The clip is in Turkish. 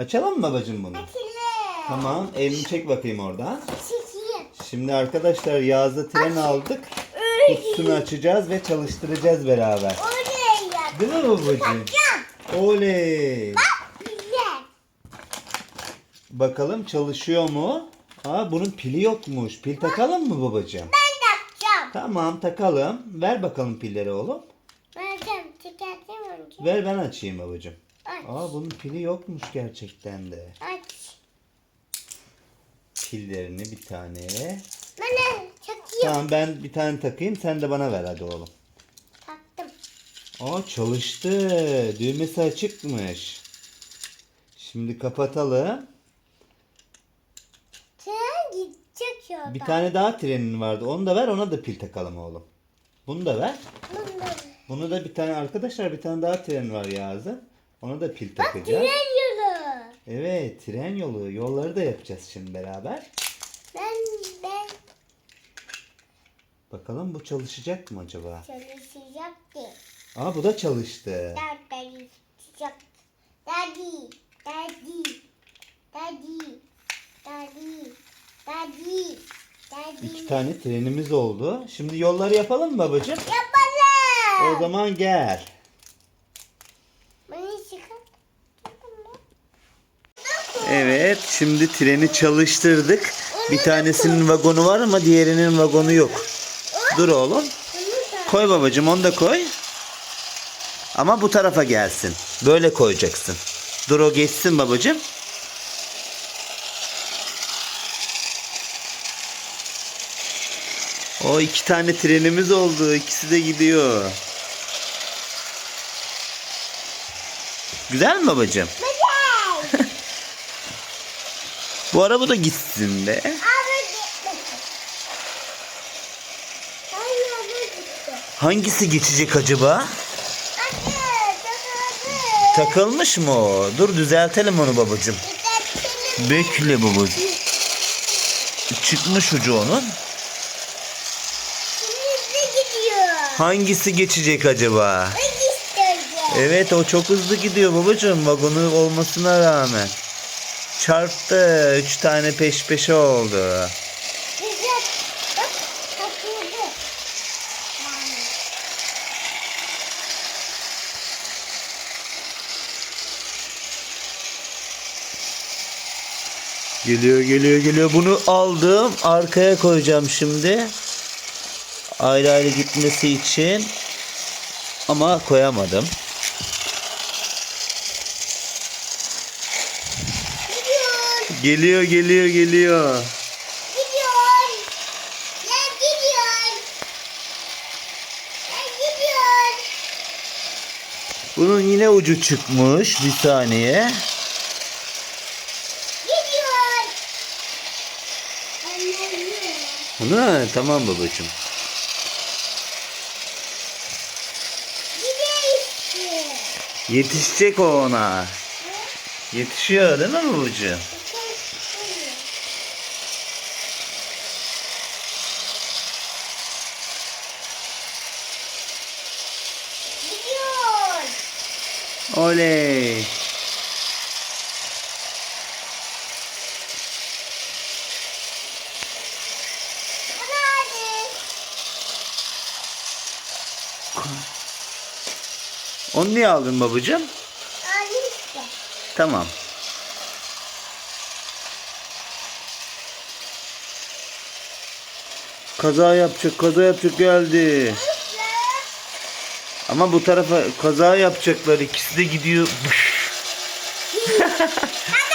Açalım mı babacığım bunu? Açılır. Tamam. Elini çek bakayım oradan. Çekeyim. Şimdi arkadaşlar Yağız'da tren aldık. Kutusunu açacağız ve çalıştıracağız beraber. Oraya Değil mi babacığım? Oley. Güzel. Bakalım çalışıyor mu? Aa bunun pili yokmuş. Pil takalım mı babacığım? Ben de yapacağım. Tamam takalım. Ver bakalım pilleri oğlum. Çıkartayım önce. Ver ben açayım babacığım. Aa bunun pili yokmuş gerçekten de. Aç. Pillerini bir tane. Ben de çakayım. Tamam ben bir tane takayım sen de bana ver hadi oğlum. Taktım. Aa çalıştı. Düğmesi açıkmış. Şimdi kapatalım. Sen gidecek yolda. Bir tane daha trenin vardı. Onu da ver ona da pil takalım oğlum. Bunu da ver. Bunları. Bunu da bir tane arkadaşlar bir tane daha tren var Yağız'ın. Ona da pil Bak takacağız. tren yolu. Evet tren yolu. Yolları da yapacağız şimdi beraber. Ben ben Bakalım bu çalışacak mı acaba? çalışacak değil. Aa bu da çalıştı. Daddy çalışacak. Daddy. Daddy. Daddy. Daddy. Daddy. Daddy. İki tane trenimiz oldu. Şimdi yolları yapalım mı babacığım? Yapalım. O zaman gel. Evet şimdi treni çalıştırdık. Bir tanesinin vagonu var ama diğerinin vagonu yok. Dur oğlum. Koy babacığım onu da koy. Ama bu tarafa gelsin. Böyle koyacaksın. Dur o geçsin babacığım. O iki tane trenimiz oldu. İkisi de gidiyor. Güzel mi babacığım? Güzel. Bu araba da gitsin be. Hangisi geçecek acaba? Takılmış mı o? Dur düzeltelim onu babacığım. Gidelim. Bekle babacığım. Çıkmış ucu onun. Hangisi geçecek acaba? Evet o çok hızlı gidiyor babacığım vagonu olmasına rağmen. Çarptı. Üç tane peş peşe oldu. Geliyor geliyor geliyor. Bunu aldım. Arkaya koyacağım şimdi. Ayrı ayrı gitmesi için. Ama koyamadım. Gidiyor. Geliyor geliyor geliyor. Gidiyor. Ya gidiyor. Ya gidiyor. Bunun yine ucu çıkmış. Bir saniye. Gidiyor. Ha, tamam babacığım. Yetişecek o ona. Yetişiyor değil mi babacığım? Gidiyor. Oley. Onu niye aldın babacığım? İşte. Tamam. Kaza yapacak, kaza yapacak geldi. Ama bu tarafa kaza yapacaklar. İkisi de gidiyor.